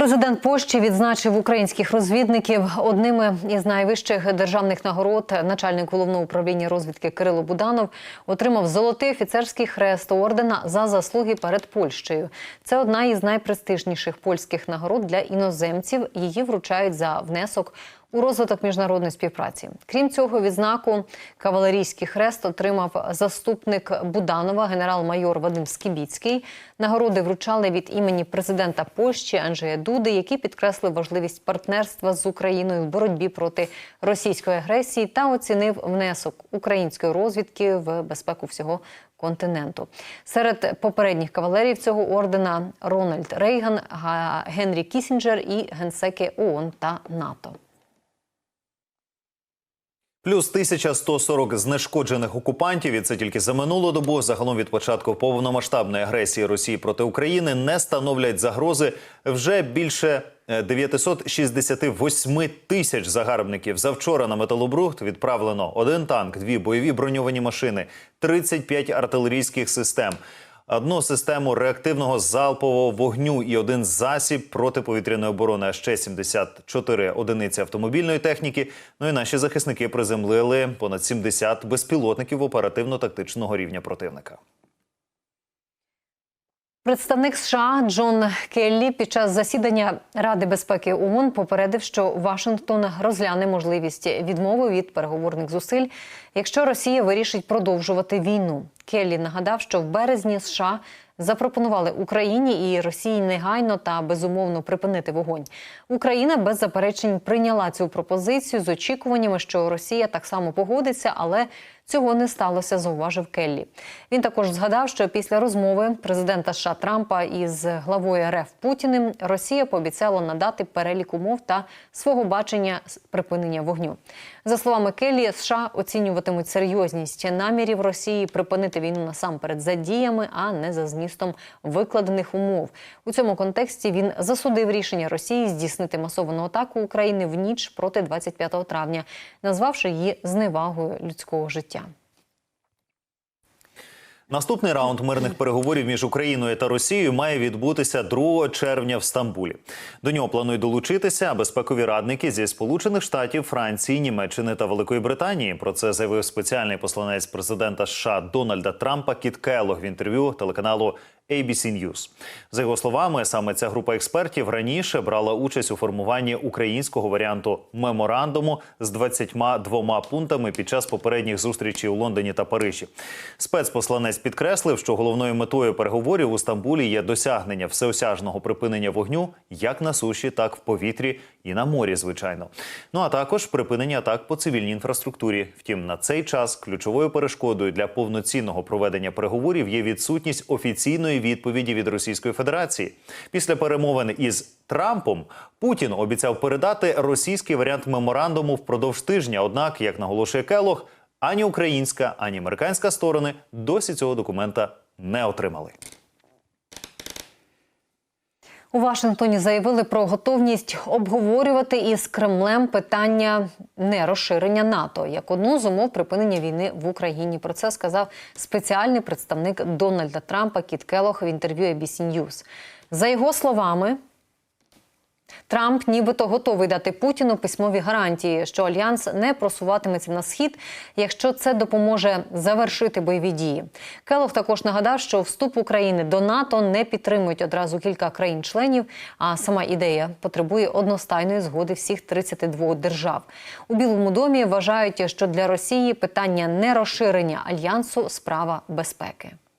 Президент Польщі відзначив українських розвідників одними із найвищих державних нагород. Начальник головного управління розвідки Кирило Буданов отримав золотий офіцерський хрест ордена за заслуги перед Польщею. Це одна із найпрестижніших польських нагород для іноземців. Її вручають за внесок у розвиток міжнародної співпраці. Крім цього, відзнаку кавалерійський хрест отримав заступник Буданова, генерал-майор Вадим Скібіцький. Нагороди вручали від імені президента Польщі Анджея Дуди, який підкреслив важливість партнерства з Україною в боротьбі проти російської агресії та оцінив внесок української розвідки в безпеку всього континенту. Серед попередніх кавалерів цього ордена Рональд Рейган, Генрі Кісінджер і генсеки ООН та НАТО. Плюс 1140 знешкоджених окупантів, і це тільки за минулу добу. Загалом від початку повномасштабної агресії Росії проти України не становлять загрози вже більше е, 968 тисяч загарбників. Завчора на металобрухт відправлено один танк, дві бойові броньовані машини, 35 артилерійських систем. Одну систему реактивного залпового вогню і один засіб протиповітряної оборони, а ще 74 одиниці автомобільної техніки. Ну і наші захисники приземлили понад 70 безпілотників оперативно-тактичного рівня противника. Представник США Джон Келлі під час засідання Ради безпеки ООН попередив, що Вашингтон розгляне можливість відмови від переговорних зусиль, якщо Росія вирішить продовжувати війну. Келлі нагадав, що в березні США запропонували Україні і Росії негайно та безумовно припинити вогонь. Україна без заперечень прийняла цю пропозицію з очікуваннями, що Росія так само погодиться, але Цього не сталося, зауважив Келлі. Він також згадав, що після розмови президента США Трампа із главою РФ Путіним Росія пообіцяла надати перелік умов та свого бачення припинення вогню. За словами Келлі, США оцінюватимуть серйозність намірів Росії припинити війну насамперед за діями, а не за змістом викладених умов. У цьому контексті він засудив рішення Росії здійснити масовану атаку України в ніч проти 25 травня, назвавши її зневагою людського життя. Наступний раунд мирних переговорів між Україною та Росією має відбутися 2 червня в Стамбулі. До нього планують долучитися безпекові радники зі Сполучених Штатів, Франції, Німеччини та Великої Британії. Про це заявив спеціальний посланець президента США Дональда Трампа Кіт Келлог в інтерв'ю телеканалу ABC News. За його словами, саме ця група експертів раніше брала участь у формуванні українського варіанту меморандуму з 22 пунктами під час попередніх зустрічей у Лондоні та Парижі. Спецпосланець підкреслив, що головною метою переговорів у Стамбулі є досягнення всеосяжного припинення вогню як на суші, так в повітрі і на морі, звичайно. Ну а також припинення атак по цивільній інфраструктурі. Втім, на цей час ключовою перешкодою для повноцінного проведення переговорів є відсутність офіційної відповіді від Російської Федерації. Після перемовин із Трампом Путін обіцяв передати російський варіант меморандуму впродовж тижня. Однак, як наголошує Келох, ані українська, ані американська сторони досі цього документа не отримали. У Вашингтоні заявили про готовність обговорювати із Кремлем питання нерозширення НАТО як одну з умов припинення війни в Україні. Про це сказав спеціальний представник Дональда Трампа Кіт Келох в інтерв'ю ABC News. За його словами. Трамп нібито готовий дати Путіну письмові гарантії, що альянс не просуватиметься на схід, якщо це допоможе завершити бойові дії. Келох також нагадав, що вступ України до НАТО не підтримують одразу кілька країн-членів. А сама ідея потребує одностайної згоди всіх 32 держав. У Білому домі вважають, що для Росії питання нерозширення альянсу справа безпеки.